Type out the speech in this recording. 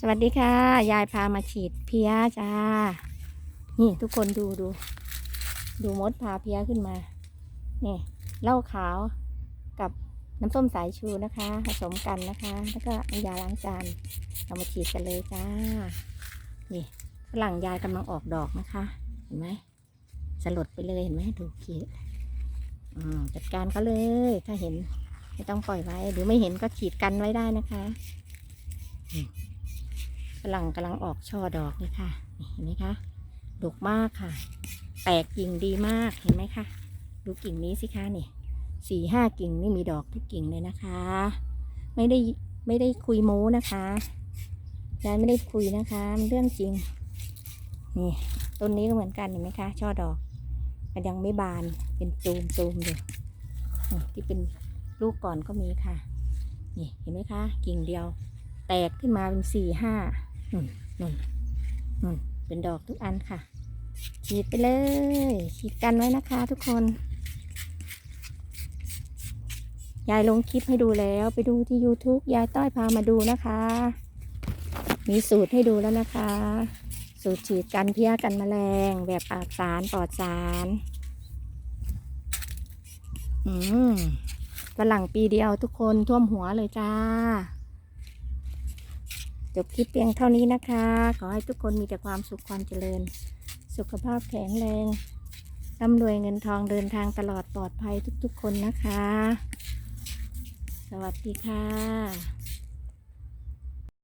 สวัสดีค่ะ ยายพามาฉีดเพี้ยจ้า นี่ทุกคนดูดู ดูมดพาเพี้ยขึ้นมา นี่เหล้าขาวกับน้ำส้มสายชูนะคะ ผสมกันนะคะ แล้วก็ยาล้างจานเรามาฉีดกันเลยจ้า นี่ฝรั่งยายกำลังออกดอกนะคะ เห็นไหมสลดไปเลยเห็นไหมดูขีดอ่าจัดการเขาเลย ถ้าเห็นไม่ต้องปล่อยไว้ หรือไม่เห็นก็ฉีดกันไว้ได้นะคะ ฝรั่งกำลังออกช่อดอกเลยค่ะ เห็นไหมคะดกมากค่ะ แตกกิ่งดีมากเห็นไหมคะ ดูกิ่งนี้สิคะนี่สี่ห้ากิ่งนี่มีดอกทุกกิ่งเลยนะคะ ไม่ได้ไม่ได้คุยโม้นะคะยายไม่ได้คุยนะคะมันเรื่องจริง นี่ต้นนี้ก็เหมือนกันเห็นไหมคะ ช่อดอกมันยังไม่บานเป็นตูมตูมอยู่ที่เป็นลูกก่อนก็มีค่ะ นี่เห็นไหมคะ กิ่งเดียว แตกขึ้นมาเป็นสี่ห้า นุ่นนุ่นนุ่นเป็นดอกทุกอันค่ะฉีดไปเลยฉีดกันไว้นะคะทุกคนยายลงคลิปให้ดูแล้วไปดูที่ YouTube ยายต้อยพามาดูนะคะ มีสูตรให้ดูแล้วนะคะ สูตรฉีดกันเพี้ยกันแมลงแบบปาบสารปลอดสารอืมฝรั่งปีเดียวทุกคนท่วมหัวเลยจ้า จบคลิปเพียงเท่านี้นะคะ ขอให้ทุกคนมีแต่ความสุขความเจริญ สุขภาพแข็งแรงร่ำรวยเงินทองเดินทางตลอดปลอดภัยทุกๆคนนะคะ สวัสดีค่ะ